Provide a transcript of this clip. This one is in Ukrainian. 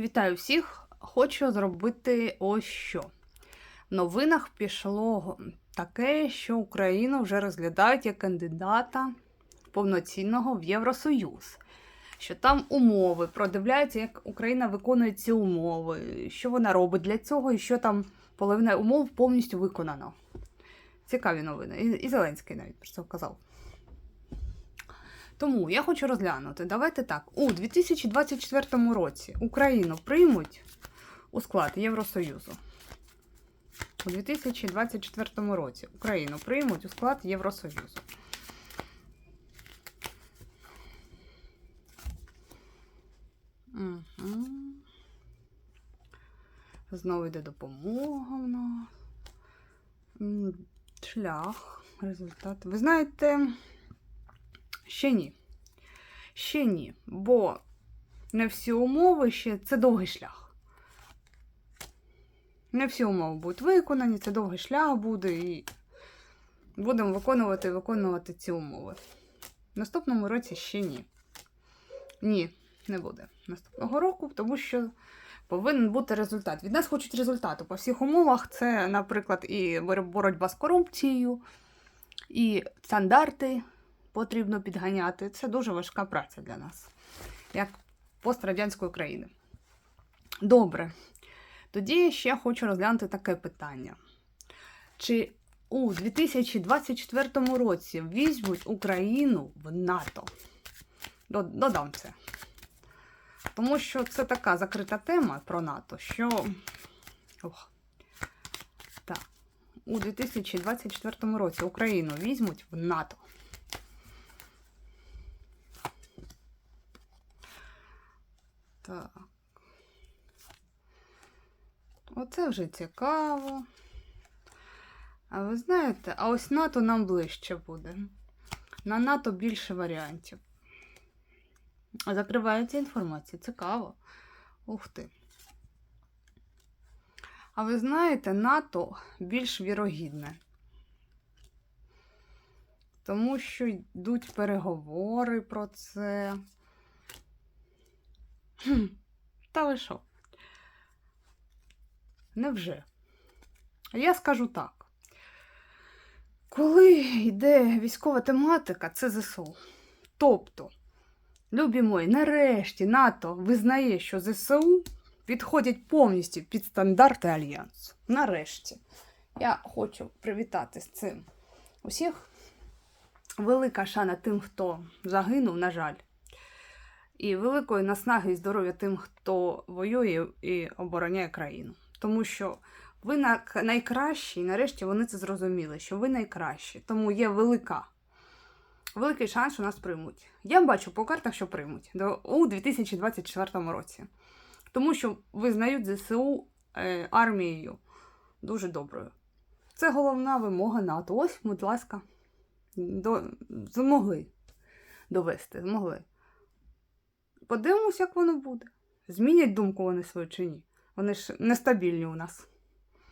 Вітаю всіх! Хочу зробити ось що. В новинах пішло таке, що Україну вже розглядають як кандидата повноцінного в Євросоюз. Що там умови, продивляються, як Україна виконує ці умови, що вона робить для цього, і що там половина умов повністю виконано. Цікаві новини. І, Зеленський навіть про це вказав. Тому я хочу розглянути. Давайте так. У 2024 році Україну приймуть у склад Євросоюзу. У 2024 році Україну приймуть у склад Євросоюзу. Угу. Знову йде допомога в нас. Шлях, результат. Ви знаєте, ще ні. Ще ні, бо не всі умови ще це довгий шлях. Не всі умови будуть виконані, це довгий шлях буде, і будемо виконувати і виконувати ці умови. В наступному році ще ні. Ні, не буде наступного року, тому що повинен бути результат. Від нас хочуть результату по всіх умовах. Це, наприклад, і боротьба з корупцією, і стандарти потрібно підганяти. Це дуже важка праця для нас, як пострадянської країни. Добре. Тоді ще хочу розглянути таке питання. Чи у 2024 році візьмуть Україну в НАТО? Додам це. Тому що це така закрита тема про НАТО, що. Ох. Так. У 2024 році Україну візьмуть в НАТО. Так. Оце вже цікаво. А ви знаєте, а ось НАТО нам ближче буде. На НАТО більше варіантів. Закривається інформація. Цікаво. Ух ти. А ви знаєте, НАТО більш вірогідне. Тому що йдуть переговори про це. Та ви що? Невже? Я скажу так. Коли йде військова тематика, це ЗСУ. Тобто, любі мої, нарешті НАТО визнає, що ЗСУ підходять повністю під стандарти Альянсу. Нарешті. Я хочу привітати з цим усіх. Велика шана тим, хто загинув, на жаль. І великої наснаги і здоров'я тим, хто воює і обороняє країну. Тому що ви на- найкращі, і нарешті вони це зрозуміли, що ви найкращі. Тому є велика, великий шанс, що нас приймуть. Я бачу по картах, що приймуть у 2024 році. Тому що визнають ЗСУ е, армією дуже доброю. Це головна вимога НАТО. Ось, будь ласка, до, змогли довести, змогли. Подивимось, як воно буде. Змінять думку вони свою чи ні. Вони ж нестабільні у нас.